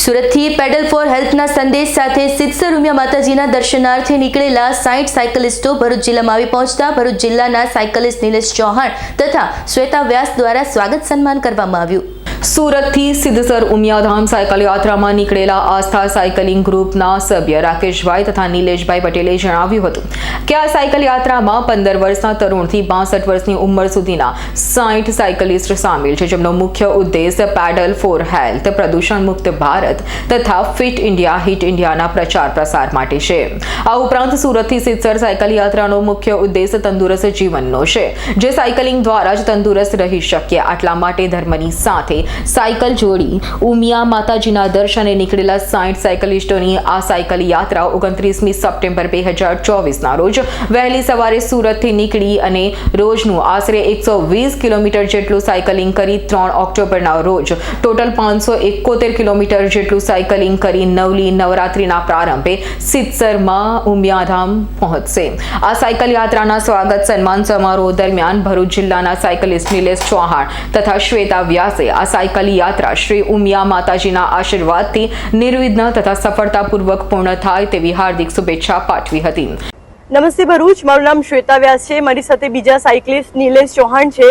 સુરતથી pedal four હેલ્થના સંદેશ સાથે સિત્સર ઉમિયા માતાજીના દર્શનાર્થે નીકળેલા સાઈઠ સાયકલિસ્ટો ભરૂચ જિલ્લામાં આવી પહોંચતા ભરૂચ જિલ્લાના સાયકલિસ્ટ નિલેશ ચૌહાણ તથા શ્વેતા વ્યાસ દ્વારા સ્વાગત સન્માન કરવામાં આવ્યું. સુરતથી સિદ્ધસર ઉમિયાધામ સાયકલ યાત્રામાં નીકળેલા આસ્થા સાયકલિંગ ગ્રુપના સભ્ય રાકેશભાઈ તથા નિલેશભાઈ પટેલે જણાવ્યું હતું કે આ સાયકલ યાત્રામાં પંદર વર્ષના તરુણથી બાસઠ વર્ષની ઉંમર સુધીના સાઠ સાયકલિસ્ટ સામેલ છે, જેમનો મુખ્ય ઉદ્દેશ પેડલ ફોર હેલ્થ, પ્રદૂષણ મુક્ત ભારત તથા ફિટ ઇન્ડિયા, હિટ ઇન્ડિયાના પ્રચાર પ્રસાર માટે છે. આ ઉપરાંત સુરતથી સિદ્ધસર સાયકલ યાત્રાનો મુખ્ય ઉદ્દેશ તંદુરસ્ત જીવનનો છે, જે સાયકલિંગ દ્વારા જ તંદુરસ્ત રહી શકીએ આટલા માટે ધર્મની સાથે સાયકલ જોડી. ઉમિયા માતાજીના દર્શને નીકળેલા સાઠ સાયકલિસ્ટોની આ સાયકલ યાત્રા ઓગણત્રીસમી સપ્ટેમ્બર બે હજાર ચોવીસના રોજ વહેલી સવારે સુરતથી નીકળી અને રોજનું આશરે એકસો વીસ કિલોમીટર જેટલું સાયકલિંગ કરી ત્રણ ઓક્ટોબરના રોજ ટોટલ પાંચસો એકોતેર કિલોમીટર જેટલું સાયકલિંગ કરી નવલી નવરાત્રિના પ્રારંભે સિત્સરમાં ઉમિયાધામ પહોંચશે. આ સાયકલ યાત્રાના સ્વાગત સન્માન સમારોહ દરમિયાન ભરૂચ જિલ્લાના સાયકલિસ્ટ નિલેશ ચૌહાણ તથા શ્વેતા વ્યાસે આ સાયકલ યાત્રા શ્રી ઉમિયા માતાજીના આશીર્વાદથી નિર્વિઘ્ન તથા સફળતાપૂર્વક પૂર્ણ થાય તેવી હાર્દિક શુભેચ્છા પાઠવી હતી. નમસ્તે ભરૂચ, મારું નામ શ્વેતા વ્યાસ છે. મારી સાથે બીજા સાયકલિસ્ટ નિલેશ ચૌહાણ છે.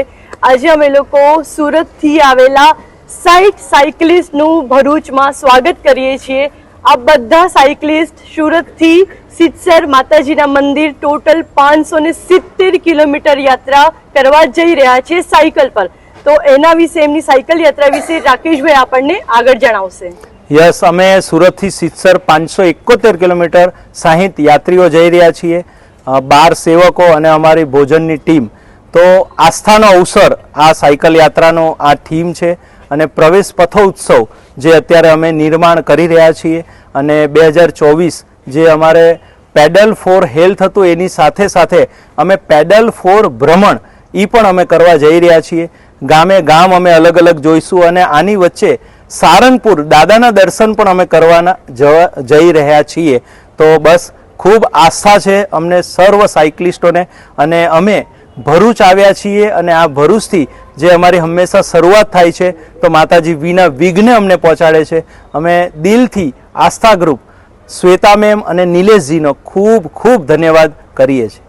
આજે અમે લોકો સુરતથી આવેલા સાઈઠ સાયકલિસ્ટનું ભરૂચમાં સ્વાગત કરીએ છીએ. આ બધા સાયકલિસ્ટ સુરતથી સિત્સર માતાજીના મંદિર ટોટલ પાંચસો ને સિત્તેર કિલોમીટર યાત્રા કરવા જઈ રહ્યા છે સાયકલ પર. તો એના વિશે, એમની સાયકલ યાત્રા વિશે રાકેશભાઈ આપણને આગળ જણાવશે. યસ, અમે સુરતથી સિત્સર પાંચસો એકોતેર કિલોમીટર સાહીઠ યાત્રીઓ જઈ રહ્યા છીએ બાર સેવકો અને અમારી ભોજનની ટીમ. તો આસ્થાનો અવસર, આ સાયકલ યાત્રાનો આ થીમ છે અને પ્રવેશ પથોત્સવ જે અત્યારે અમે નિર્માણ કરી રહ્યા છીએ અને બે હજાર ચોવીસ જે અમારે પેડલ ફોર હેલ્થ હતું એની સાથે સાથે અમે પેડલ ફોર ભ્રમણ એ પણ અમે કરવા જઈ રહ્યા છીએ. ગામે ગામ અમે અલગ અલગ જોઈશું અને આની વચ્ચે સારંગપુર દાદાના દર્શન પણ અમે કરવાના જઈ રહ્યા છીએ. તો બસ ખૂબ આસ્થા છે અમને સર્વ સાયકલિસ્ટોને અને અમે ભરૂચ આવ્યા છીએ અને આ ભરૂચથી જે અમારી હંમેશા શરૂઆત થાય છે તો માતાજી વિના વિઘ્ને અમને પહોંચાડે છે. અમે દિલથી આસ્થા ગ્રુપ શ્વેતા મેમ અને નિલેશજીનો ખૂબ ખૂબ ધન્યવાદ કરીએ છીએ.